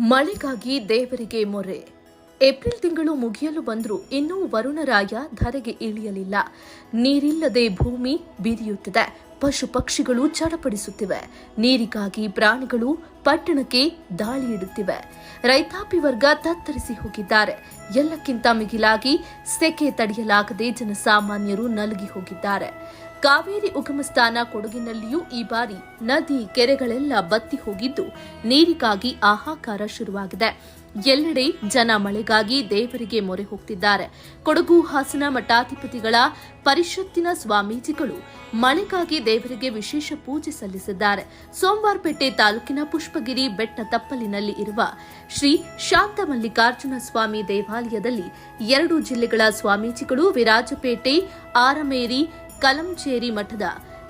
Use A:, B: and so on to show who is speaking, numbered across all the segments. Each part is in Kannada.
A: ಮಳೆಗಾಗಿ ದೇವರಿಗೆ ಮೊರೆ. ಏಪ್ರಿಲ್ ತಿಂಗಳು ಮುಗಿಯಲು ಬಂದರೂ ಇನ್ನೂ ವರುಣರಾಯ ಧರೆಗೆ ಇಳಿಯಲಿಲ್ಲ. ನೀರಿಲ್ಲದೆ ಭೂಮಿ ಬಿರಿಯುತ್ತಿದೆ. ಪಶು ಪಕ್ಷಿಗಳು ಚಡಪಡಿಸುತ್ತಿವೆ. ನೀರಿಗಾಗಿ ಪ್ರಾಣಿಗಳು ಪಟ್ಟಣಕ್ಕೆ ದಾಳಿ ಇಡುತ್ತಿವೆ. ರೈತಾಪಿ ವರ್ಗ ತತ್ತರಿಸಿ ಹೋಗಿದ್ದಾರೆ. ಎಲ್ಲಕ್ಕಿಂತ ಮಿಗಿಲಾಗಿ ಸೆಕೆ ತಡೆಯಲಾಗದೆ ಜನಸಾಮಾನ್ಯರು ನಲುಗಿ ಹೋಗಿದ್ದಾರೆ. ಕಾವೇರಿ ಉಗಮ ಸ್ಥಾನ ಕೊಡಗಿನಲ್ಲಿಯೂ ಈ ಬಾರಿ ನದಿ ಕೆರೆಗಳೆಲ್ಲ ಬತ್ತಿ ಹೋಗಿದ್ದು ನೀರಿಗಾಗಿ ಆಹಾಕಾರ ಶುರುವಾಗಿದೆ. ಎಲ್ಲೆಡೆ ಜನ ಮಳೆಗಾಗಿ ದೇವರಿಗೆ ಮೊರೆ ಹೋಗ್ತಿದ್ದಾರೆ. ಕೊಡಗು ಹಾಸನ ಮಠಾಧಿಪತಿಗಳ ಪರಿಷತ್ತಿನ ಸ್ವಾಮೀಜಿಗಳು ಮಳೆಗಾಗಿ ದೇವರಿಗೆ ವಿಶೇಷ ಪೂಜೆ ಸಲ್ಲಿಸಿದ್ದಾರೆ. ಸೋಮವಾರಪೇಟೆ ತಾಲೂಕಿನ ಪುಷ್ಪಗಿರಿ ಬೆಟ್ಟ ತಪ್ಪಲಿನಲ್ಲಿ ಇರುವ ಶ್ರೀ ಶಾಂತಮಲ್ಲಿಕಾರ್ಜುನ ಸ್ವಾಮಿ ದೇವಾಲಯದಲ್ಲಿ ಎರಡು ಜಿಲ್ಲೆಗಳ ಸ್ವಾಮೀಜಿಗಳು ವಿರಾಜಪೇಟೆ, ಆರಮೇರಿ ಕಲಂಚೇರಿ ಮಠದ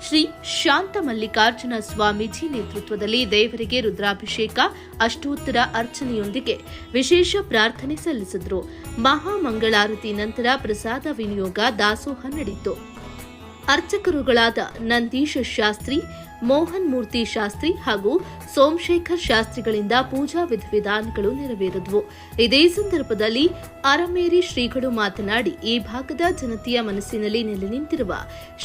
A: ಶ್ರೀ ಶಾಂತ ಮಲ್ಲಿಕಾರ್ಜುನ ಸ್ವಾಮೀಜಿ ನೇತೃತ್ವದಲ್ಲಿ ದೇವರಿಗೆ ರುದ್ರಾಭಿಷೇಕ, ಅಷ್ಟೋತ್ತರ ಅರ್ಚನೆಯೊಂದಿಗೆ ವಿಶೇಷ ಪ್ರಾರ್ಥನೆ ಸಲ್ಲಿಸಿದರು. ಮಹಾಮಂಗಳಾರತಿ ನಂತರ ಪ್ರಸಾದ ವಿನಿಯೋಗ ದಾಸೋಹ ನಡೆಯಿತು. ಅರ್ಚಕರುಗಳಾದ ನಂದೀಶ್ ಶಾಸ್ತ್ರಿ, ಮೋಹನ್ ಮೂರ್ತಿ ಶಾಸ್ತ್ರಿ ಹಾಗೂ ಸೋಮಶೇಖರ್ ಶಾಸ್ತ್ರಿಗಳಿಂದ ಪೂಜಾ ವಿಧಿವಿಧಾನಗಳು ನೆರವೇರಿದವು. ಇದೇ ಸಂದರ್ಭದಲ್ಲಿ ಅರಮೇರಿ ಶ್ರೀಗಳು ಮಾತನಾಡಿ, ಈ ಭಾಗದ ಜನತೆಯ ಮನಸ್ಸಿನಲ್ಲಿ ನೆಲೆ ನಿಂತಿರುವ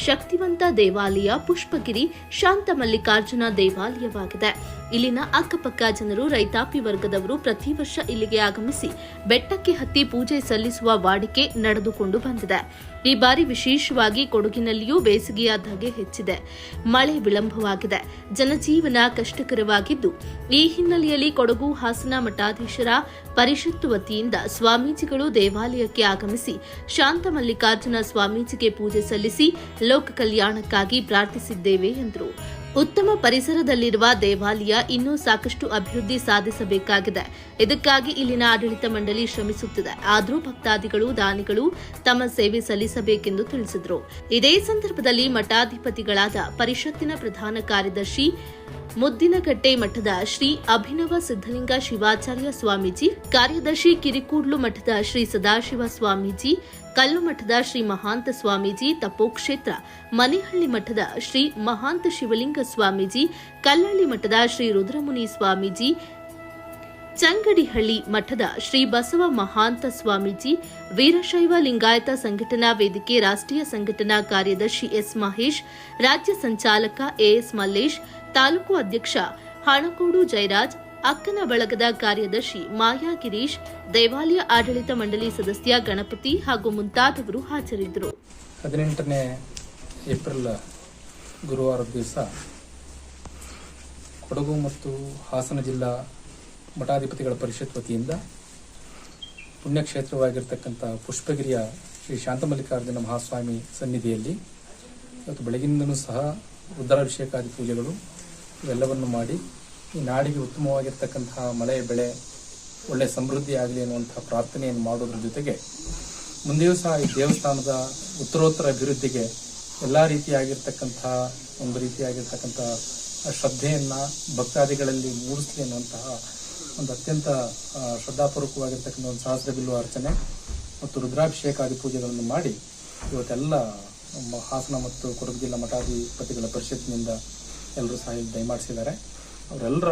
A: ಶಕ್ತಿವಂತ ದೇವಾಲಯ ಪುಷ್ಪಗಿರಿ ಶಾಂತ ಮಲ್ಲಿಕಾರ್ಜುನ ದೇವಾಲಯವಾಗಿದೆ. ಇಲ್ಲಿನ ಅಕ್ಕಪಕ್ಕ ಜನರು ರೈತಾಪಿ ವರ್ಗದವರು ಪ್ರತಿ ವರ್ಷ ಇಲ್ಲಿಗೆ ಆಗಮಿಸಿ ಬೆಟ್ಟಕ್ಕೆ ಹತ್ತಿ ಪೂಜೆ ಸಲ್ಲಿಸುವ ವಾಡಿಕೆ ನಡೆದುಕೊಂಡು ಬಂದಿದೆ. ಈ ಬಾರಿ ವಿಶೇಷವಾಗಿ ಕೊಡಗಿನಲ್ಲಿಯೂ ಬೇಸಿಗೆಯ ಧಗೆ ಹೆಚ್ಚಿದೆ. ಮಳೆ ವಿಳಂಬವಾಗಿದೆ. ಜನಜೀವನ ಕಷ್ಟಕರವಾಗಿದ್ದು, ಈ ಹಿನ್ನೆಲೆಯಲ್ಲಿ ಕೊಡಗು ಹಾಸನ ಮಠಾಧೀಶರ ಪರಿಷತ್ತು ವತಿಯಿಂದ ಸ್ವಾಮೀಜಿಗಳು ದೇವಾಲಯಕ್ಕೆ ಆಗಮಿಸಿ, ಶಾಂತ ಮಲ್ಲಿಕಾರ್ಜುನ ಸ್ವಾಮೀಜಿಗೆ ಪೂಜೆ ಸಲ್ಲಿಸಿ ಲೋಕ ಕಲ್ಯಾಣಕ್ಕಾಗಿ ಪ್ರಾರ್ಥಿಸಿದ್ದೇವೆ ಎಂದರು. ಉತ್ತಮ ಪರಿಸರದಲ್ಲಿರುವ ದೇವಾಲಯ ಇನ್ನೂ ಸಾಕಷ್ಟು ಅಭಿವೃದ್ಧಿ ಸಾಧಿಸಬೇಕಾಗಿದೆ. ಇದಕ್ಕಾಗಿ ಇಲ್ಲಿನ ಆಡಳಿತ ಮಂಡಳಿ ಶ್ರಮಿಸುತ್ತಿದೆ. ಆದರೂ ಭಕ್ತಾದಿಗಳು, ದಾನಿಗಳು ತಮ್ಮ ಸೇವೆ ಸಲ್ಲಿಸಬೇಕೆಂದು ತಿಳಿಸಿದರು. ಇದೇ ಸಂದರ್ಭದಲ್ಲಿ ಮಠಾಧಿಪತಿಗಳಾದ ಪರಿಷತ್ತಿನ ಪ್ರಧಾನ ಕಾರ್ಯದರ್ಶಿ ಮುದ್ದಿನಕಟ್ಟೆ ಮಠದ ಶ್ರೀ ಅಭಿನವ ಸಿದ್ದಲಿಂಗ ಶಿವಾಚಾರ್ಯ ಸ್ವಾಮೀಜಿ, ಕಾರ್ಯದರ್ಶಿ ಕಿರಿಕೂಡ್ಲು ಮಠದ ಶ್ರೀ ಸದಾಶಿವ ಸ್ವಾಮೀಜಿ ಕಲ್ಲು ಮಠದ ಶ್ರೀ ಮಹಾಂತ ಸ್ವಾಮೀಜಿ ತಪೋಕ್ಷೇತ್ರ, ಮನೆಹಳ್ಳಿ ಮಠದ ಶ್ರೀ ಮಹಾಂತ ಶಿವಲಿಂಗ ಸ್ವಾಮೀಜಿ, ಕಲ್ಲಳ್ಳಿ ಮಠದ ಶ್ರೀ ರುದ್ರಮುನಿ ಸ್ವಾಮೀಜಿ, ಚಂಗಡಿಹಳ್ಳಿ ಮಠದ ಶ್ರೀ ಬಸವ ಮಹಾಂತ ಸ್ವಾಮೀಜಿ, ವೀರಶೈವ ಲಿಂಗಾಯತ ಸಂಘಟನಾ ವೇದಿಕೆ ರಾಷ್ಟ್ರೀಯ ಸಂಘಟನಾ ಕಾರ್ಯದರ್ಶಿ ಎಸ್ ಮಹೇಶ್, ರಾಜ್ಯ ಸಂಚಾಲಕ ಎಎಸ್ ಮಲ್ಲೇಶ್, ತಾಲೂಕು ಅಧ್ಯಕ್ಷ ಹಣಕೋಡು ಜಯರಾಜ್ ಅಕ್ಕನ ಬಳಗದ ಕಾರ್ಯದರ್ಶಿ ಮಾಯಾ ಗಿರೀಶ್, ದೇವಾಲಯ ಆಡಳಿತ ಮಂಡಳಿ ಸದಸ್ಯ ಗಣಪತಿ ಹಾಗೂ ಮುಂತಾದವರು ಹಾಜರಿದ್ದರು.
B: ಹದಿನೆಂಟನೇ ಏಪ್ರಿಲ್ ಗುರುವಾರ ದಿವಸ ಕೊಡಗು ಮತ್ತು ಹಾಸನ ಜಿಲ್ಲಾ ಮಠಾಧಿಪತಿಗಳ ಪರಿಷತ್ ವತಿಯಿಂದ ಪುಣ್ಯಕ್ಷೇತ್ರವಾಗಿರ್ತಕ್ಕಂಥ ಪುಷ್ಪಗಿರಿಯ ಶ್ರೀ ಶಾಂತಮಲ್ಲಿಕಾರ್ಜುನ ಮಹಾಸ್ವಾಮಿ ಸನ್ನಿಧಿಯಲ್ಲಿ ಇವತ್ತು ಬೆಳಗಿನಿಂದನೂ ಸಹ ರುದ್ರಾಭಿಷೇಕಾದಿ ಪೂಜೆಗಳು ಇವೆಲ್ಲವನ್ನು ಮಾಡಿ ಈ ನಾಡಿಗೆ ಉತ್ತಮವಾಗಿರ್ತಕ್ಕಂತಹ ಮಳೆ, ಬೆಳೆ, ಒಳ್ಳೆ ಸಮೃದ್ಧಿ ಆಗಲಿ ಅನ್ನುವಂತಹ ಪ್ರಾರ್ಥನೆಯನ್ನು ಮಾಡೋದ್ರ ಜೊತೆಗೆ ಮುಂದೆಯೂ ಸಹ ಈ ದೇವಸ್ಥಾನದ ಉತ್ತರೋತ್ತರ ಅಭಿವೃದ್ಧಿಗೆ ಎಲ್ಲ ರೀತಿಯಾಗಿರ್ತಕ್ಕಂತಹ ಒಂದು ರೀತಿಯಾಗಿರ್ತಕ್ಕಂಥ ಶ್ರದ್ಧೆಯನ್ನ ಭಕ್ತಾದಿಗಳಲ್ಲಿ ಮೂಡಿಸಲಿ ಅನ್ನುವಂತಹ ಒಂದು ಅತ್ಯಂತ ಶ್ರದ್ಧಾಪೂರ್ವಕವಾಗಿರ್ತಕ್ಕಂಥ ಒಂದು ಸಹಸ್ರ ಬಿಲ್ಲು ಅರ್ಚನೆ ಮತ್ತು ರುದ್ರಾಭಿಷೇಕಾದಿ ಪೂಜೆಗಳನ್ನು ಮಾಡಿ ಇವತ್ತೆಲ್ಲ ಹಾಸನ ಮತ್ತು ಕೊಡಗು ಜಿಲ್ಲಾ ಮಠಾಧಿಪತಿಗಳ ಪರಿಷತ್ನಿಂದ ಎಲ್ಲರೂ ಸಹ ಇಲ್ಲಿ ದಯಮಾಡಿಸಿದ್ದಾರೆ. ಅವರೆಲ್ಲರ,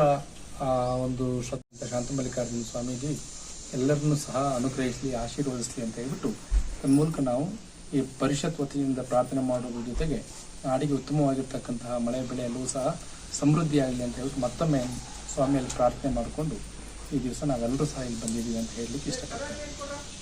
B: ಆ, ಒಂದು ಶಾಂತ ಶಾಂತಮಲ್ಲಿಕಾರ್ಜುನ ಸ್ವಾಮೀಜಿ ಎಲ್ಲರನ್ನೂ ಸಹ ಅನುಗ್ರಹಿಸಲಿ, ಆಶೀರ್ವದಿಸಲಿ ಅಂತ ಹೇಳ್ಬಿಟ್ಟು ತನ್ಮೂಲಕ ನಾವು ಈ ಪರಿಷತ್ ವತಿಯಿಂದ ಪ್ರಾರ್ಥನೆ ಮಾಡೋದ್ರ ಜೊತೆಗೆ ನಾಡಿಗೆ ಉತ್ತಮವಾಗಿರ್ತಕ್ಕಂತಹ ಮಳೆ ಬೆಳೆ ಸಹ ಸಮೃದ್ಧಿಯಾಗಲಿ ಅಂತ ಹೇಳ್ಬಿಟ್ಟು ಮತ್ತೊಮ್ಮೆ ಸ್ವಾಮಿಯಲ್ಲಿ ಪ್ರಾರ್ಥನೆ ಮಾಡಿಕೊಂಡು ಈ ದಿವಸ ನಾವೆಲ್ಲರೂ ಸಹ ಇಲ್ಲಿ ಬಂದಿದ್ದೀವಿ ಅಂತ ಹೇಳಲಿಕ್ಕೆ ಇಷ್ಟಪಡ್ತೇನೆ.